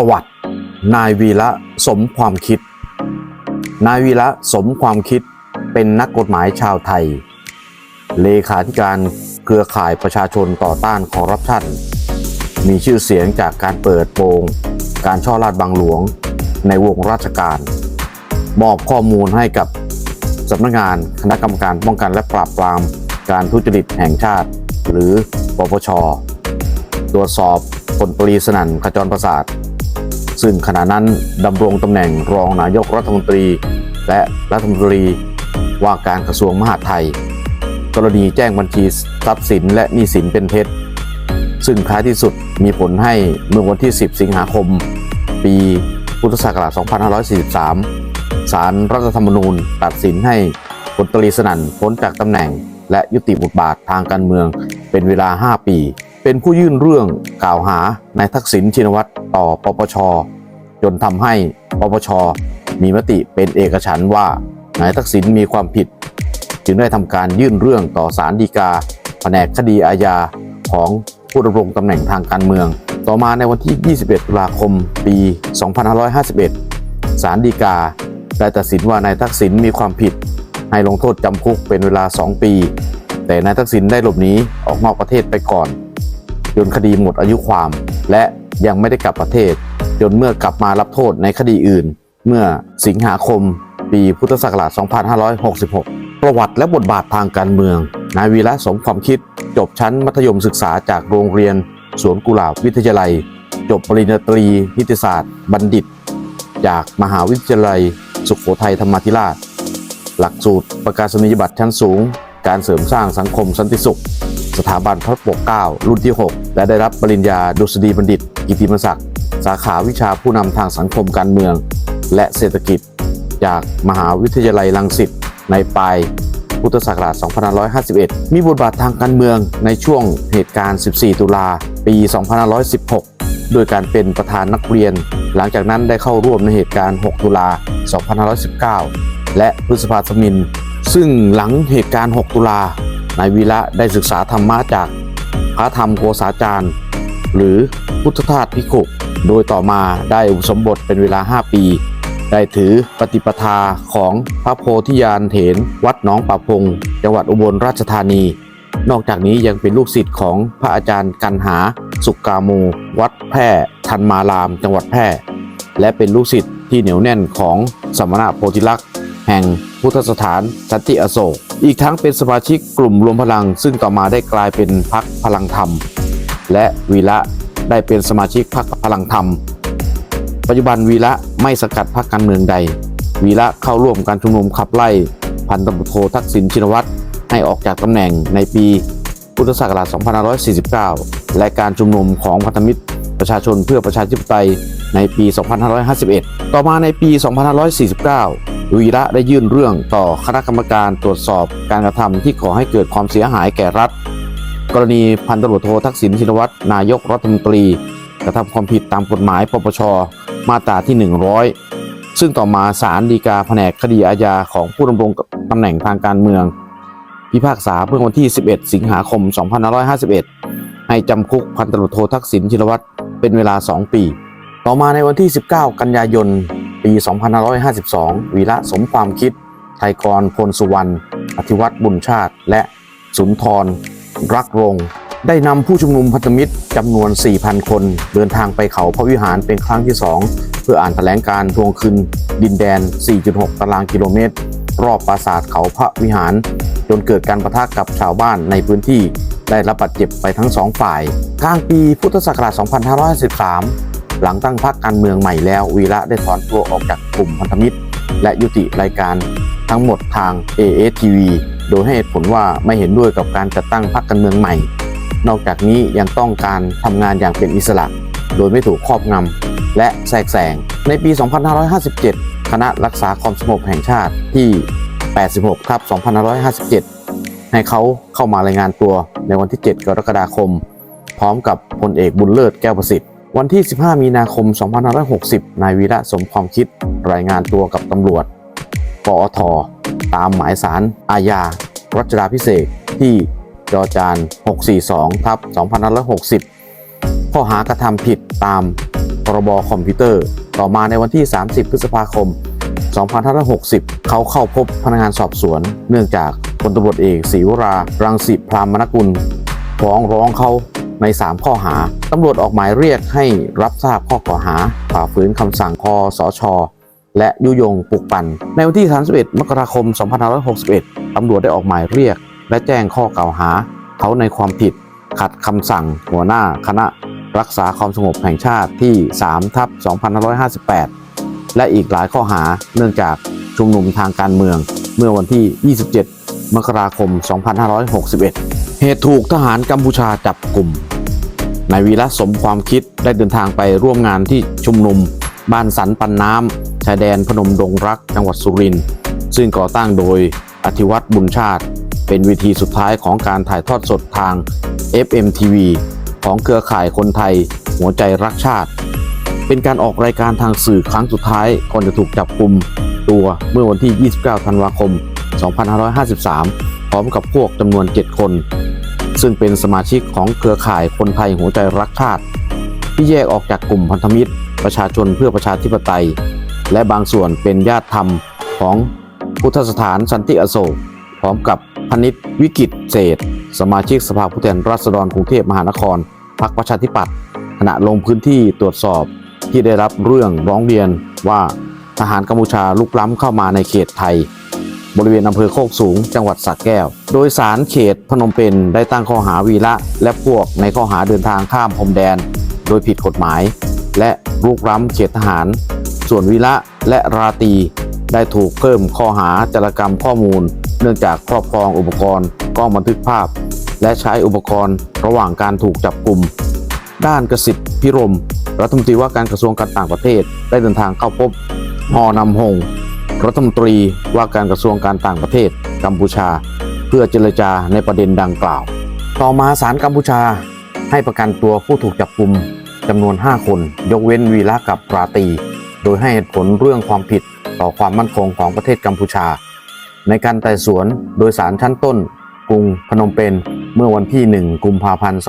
ประวัติ นายวีระสมความคิด นายวีระสมความคิดเป็นนักกฎหมายชาวไทย เลขาธิการเครือข่ายประชาชนต่อต้านคอร์รัปชัน มีชื่อเสียงจากการเปิดโปง การช่อราดบังหลวงในวงราชการ มอบข้อมูลให้กับสำนักงานคณะกรรมการป้องกันและปราบปรามการทุจริตแห่งชาติ หรือปปช ตรวจสอบพลตรีสนันขจรประสาท ซึ่งขณะนั้นดำรงตำแหน่งรองนายกรัฐมนตรี และรัฐมนตรีว่าการกระทรวงมหาดไทย กรณีแจ้งบัญชีทรัพย์สินและหนี้สินเป็นเท็จ ซึ่งท้ายที่สุดมีผลให้เมื่อวันที่ 10 สิงหาคม ปีพุทธศักราช 2543 ศาลรัฐธรรมนูญตัดสินให้พลตรีสนั่นพ้นจากตำแหน่งและยุติบทบาททางการเมืองเป็นเวลา 5 ปี เป็นผู้ยื่นเรื่องกล่าวหานายทักษิณชินวัตรต่อปปช จนทำให้ปปช มีมติเป็นเอกฉันท์ว่านายทักษิณมีความผิด จึงได้ทำการยื่นเรื่องต่อศาลฎีกา แผนกคดีอาญาของผู้ดำรงตำแหน่งทางการเมือง ต่อมาในวันที่ 21 ตุลาคม ปี 2551 ศาลฎีกา ได้ตัดสินว่านายทักษิณมีความผิด ให้ลงโทษจำคุกเป็นเวลา 2 ปี แต่นายทักษิณได้หลบหนีออกนอกประเทศไปก่อน จนคดีหมดอายุความ และยังไม่ได้กลับประเทศ จนเมื่อกลับมารับโทษในคดีอื่น เมื่อสิงหาคม ปีพุทธศักราช 2566 ประวัติและบทบาททางการเมือง นายวีระสมความคิด จบชั้นมัธยมศึกษาจากโรงเรียน สวนกุหลาบวิทยาลัย จบปริญญาตรีนิติศาสตร์ บัณฑิต จากมหาวิทยาลัย สุขโขทัยธรรมาธิราช หลักสูตรประกาศนียบัตรชั้นสูง การเสริมสร้างสังคมสันติสุข สถาบันพระปกเกล้ารุ่นที่ 6 และได้รับปริญญาดุษฎีบัณฑิต กิติมศักดิ์สาขาวิชาผู้นำทางสังคมการเมือง และเศรษฐกิจ จากมหาวิทยาลัยรังสิตในปลายพุทธศักราช 2551 มีบทบาททางการเมืองในช่วงเหตุการณ์ 14 ตุลา ปี 2516 โดยการเป็นประธานนักเรียน หลังจากนั้นได้เข้าร่วมในเหตุการณ์ 6 ตุลา 2519 และพฤษภาธมิน ซึ่งหลังเหตุการณ์ 6 ตุลา นายวีระได้ศึกษาธรรมะจากพระธรรมโกษาจารย์ หรือพุทธทาสพิขุโดยต่อมาได้อุปสมบทเป็นเวลา 5 ปี ได้ถือปฏิปทาของพระโพธิญาณเถรวัดหนองป่าพง จังหวัดอุบลราชธานี นอกจากนี้ยังเป็นลูกศิษย์ของพระอาจารย์กันหา สุกกาโมวัดแพร่ทันมาราม จังหวัดแพร่ และเป็นลูกศิษย์ที่เหนียวแน่นของสมณะโพธิลักษณ์แห่งพุทธสถานสันติอโศก อีกทั้งเป็นสมาชิกกลุ่มรวมพลัง ซึ่งต่อมาได้กลายเป็นพักพลังธรรม และวีระได้เป็นสมาชิกพรรคพลังธรรม ปัจจุบันวีระไม่สกัดพรรคการเมืองใด วีระเข้าร่วมการชุมนุมขับไล่พันตำรวจโททักษิณชินวัตรให้ออกจากตำแหน่งในปีพุทธศักราช 2549 และการชุมนุมของพันธมิตรประชาชนเพื่อประชาธิปไตยในปี 2551 ต่อมาในปี 2549 วีระได้ยื่นเรื่องต่อคณะกรรมการตรวจสอบการกระทำที่ก่อให้เกิดความเสียหายแก่รัฐ กรณีพันตำรวจโททักษิณชินวัตรนายกรัฐมนตรี กระทำความผิดตามกฎหมายปปชมาตราที่ 100 ซึ่งต่อมาศาลฎีกาแผนกคดีอาญาของผู้ดำรงตำแหน่งทางการเมือง พิพากษาเมื่อวันที่ 11 สิงหาคม 2551 ให้จำคุกพันตำรวจโททักษิณชินวัตรเป็นเวลา 2 ปี ต่อมาในวันที่ 19 กันยายน ปี 2552 วีระสมความคิด ไทยกรพลสุวรรณอธิวัตรบุญชาติ และสุนทร รักรงได้นำผู้ชุมนุมพันธมิตรจำนวน 4,000 คน เดินทางไปเขาพระวิหารเป็นครั้งที่ 2 เพื่ออ่านแถลงการทวงคืนดินแดน 4.6 ตารางกิโลเมตร รอบปราสาทเขาพระวิหาร จนเกิดการประทะกับชาวบ้านในพื้นที่ ได้รับบาดเจ็บไปทั้งสองฝ่าย กลางปีพุทธศักราช 2513 หลังตั้งพรรคการเมืองใหม่แล้ว วีระได้ถอนตัวออกจากกลุ่มพันธมิตร และยุติรายการทั้งหมดทาง ASTV โดยให้เหตุผลว่าไม่เห็นด้วยกับการจัดตั้งพรรคการเมืองใหม่ นอกจากนี้ยังต้องการทำงานอย่างเป็นอิสระ โดยไม่ถูกครอบงำและแทรกแซงในปี 2557 คณะรักษาความสงบแห่งชาติที่ 86ทับ2557 ให้เขาเข้ามารายงานตัวในวันที่ 7 กรกฎาคม พร้อมกับพลเอกบุญเลิศแก้วประสิทธิ์ วันที่ 15 มีนาคม 2560 นายวีระสมความคิดรายงานตัวกับตำรวจ ปอท ตามหมายสารอาญา รัชดาพิเศษที่จอจาน 642 ทับ 2560 ข้อหากระทำผิดตามพรบคอมพิวเตอร์ ต่อมาในวันที่ 30 พฤษภาคม 2560 เขาเข้าพบพนักงานสอบสวน เนื่องจากพลตำรวจเอกศรีวรา รังสิพรามนกุลฟ้องร้องเขา ใน 3 ข้อหาตำรวจออกหมายเรียกให้รับทราบข้อกล่าวหาฝ่าฝืนคำสั่งคอสชและยุยงปลุกปั่นในวันที่ 31 มกราคม 2561 ตำรวจได้ออกหมายเรียก และแจ้งข้อกล่าวหา เขาในความผิด ขัดคำสั่ง หัวหน้าคณะ รักษาความสงบแห่งชาติที่ 3 ทับ 2558 และอีกหลายข้อหาเนื่องจากชุมนุมทางการเมือง เมื่อวันที่ 27 มกราคม 2561 เหตุถูกทหารกัมพูชาจับกลุ่มนายวีระสมความคิดได้เดินทางไปร่วมงานที่ชุมนุม บ้านสันปันน้ำชายแดนพนมดงรักจังหวัดสุรินทร์ซึ่งก่อตั้งโดยอธิวัตรบุญชาติ เป็นวิธีสุดท้ายของการถ่ายทอดสดทาง FMTV ของเครือข่ายคนไทย หัวใจรักชาติ เป็นการออกรายการทางสื่อครั้งสุดท้ายก่อนจะถูกจับกลุ่มตัวเมื่อวันที่ 29 ธันวาคม 2553 พร้อมกับพวกจำนวน 7 คน ซึ่งเป็นสมาชิกของเครือข่ายคนไทยหัวใจรักชาติ ที่แยกออกจากกลุ่มพันธมิตร ประชาชนเพื่อประชาธิปไตย และบางส่วนเป็นญาติธรรมของพุทธสถานสันติอโศกพร้อมกับพนิษฐ์วิกิตเศษ สมาชิกสภาผู้แทนราษฎรกรุงเทพมหานครพรรคประชาธิปัตย์ขณะลงพื้นที่ตรวจสอบที่ได้รับเรื่องร้องเรียนว่าทหารกัมพูชาลุกล้ำเข้ามาในเขตไทย บริเวณอำเภอโคกสูง จังหวัดสระแก้ว โดยสารเขตพนมเปญได้ตั้งข้อหาวีระและพวกในข้อหาเดินทางข้ามพรมแดน โดยผิดกฎหมาย และลุกล้ำเขตทหาร ส่วนวีระและราตีได้ถูกเพิ่มข้อหาจารกรรมข้อมูล เนื่องจากครอบครองอุปกรณ์กล้องบันทึกภาพ และใช้อุปกรณ์ระหว่างการถูกจับกลุ่ม ด้านกสิทธิพิรม รัฐมนตรีว่าการกระทรวงการต่างประเทศได้เดินทางเข้าพบฮอนำฮง รัฐมนตรีว่าการกระทรวงการต่างประเทศกัมพูชา เพื่อเจรจาในประเด็นดังกล่าว ต่อมาศาลกัมพูชาให้ประกันตัวผู้ถูกจับกลุ่มจำนวน 5 คน ยกเว้นวีระกับราตี โดยให้เหตุผลเรื่องความผิดต่อความมั่นคงของประเทศกัมพูชา ในการไต่สวนโดยสารชั้นต้น กรุงพนมเปญเมื่อวันที่ 1 กุมภาพันธ์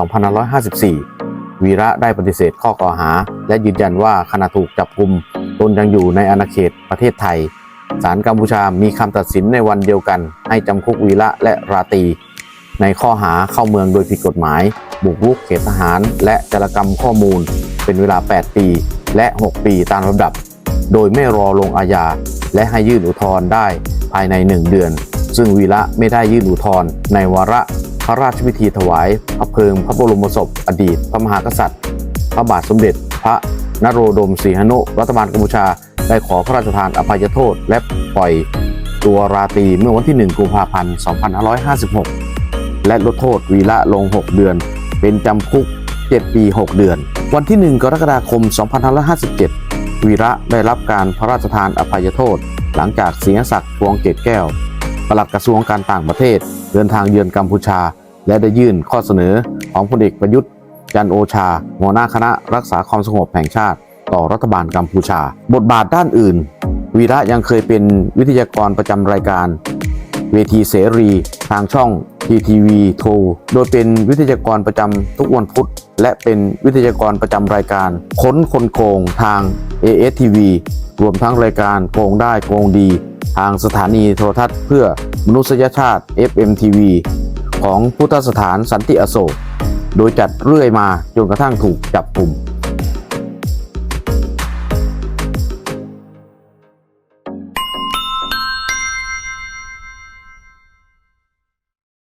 2554 วีระได้ปฏิเสธข้อกล่าวหา และยืนยันว่าขณะถูกจับกลุ่มตนยังอยู่ในอาณาเขตประเทศไทย ศาลกัมพูชามีคำตัดสินในวันเดียวกัน ให้จำคุกวีระและราตี ในข้อหาเข้าเมืองโดยผิดกฎหมาย บุกรุกเขตทหาร และจารกรรมข้อมูล เป็นเวลา 8 ปี และ 6 ปีตามลำดับ โดยไม่รอลงอาญา และให้ยื่นอุทธรณ์ได้ภายใน 1 เดือน ซึ่งวีระไม่ได้ยื่นอุทธรณ์ในวาระพระราชพิธีถวายพระเพลิงพระบรมศพอดีต พระมหากษัตริย์ พระบาทสมเด็จ พระนโรดมศรีหนุรัฐบาลกัมพูชา ได้ขอพระราชทานอภัยโทษ และปล่อยตัวราตรีเมื่อวันที่ 1 กุมภาพันธ์ 2556 และลดโทษวีระลง 6 เดือน เป็นจำคุก 7 ปี 6 เดือน วันที่ 1 กรกฎาคม 2557 วีระได้รับการพระราชทานอภัยโทษ หลังจากเสิงหศักดิ์พวงเกตแก้วปลัดกระทรวงการต่างประเทศ เดินทางเยือนกัมพูชา และได้ยื่นข้อเสนอของพลเอกประยุทธ์ จันโอชา หัวหน้าคณะรักษาความสงบแห่งชาติ ต่อรัฐบาลกัมพูชา บทบาทด้านอื่น วีระยังเคยเป็นวิทยากรประจำรายการ เวทีเสรีทางช่อง TTV โทโดยเป็นวิทยากรประจำทุกวันพุธ และเป็นวิทยากรประจำรายการ ค้นคนโกงทาง ASTV รวมทั้งรายการโกงได้โกงดี ทางสถานีโทรทัศน์เพื่อมนุษยชาติ FMTV ของพุทธสถานสันติอโศก โดยจัดเรื่อยมาจนกระทั่งถูกจับกลุ่ม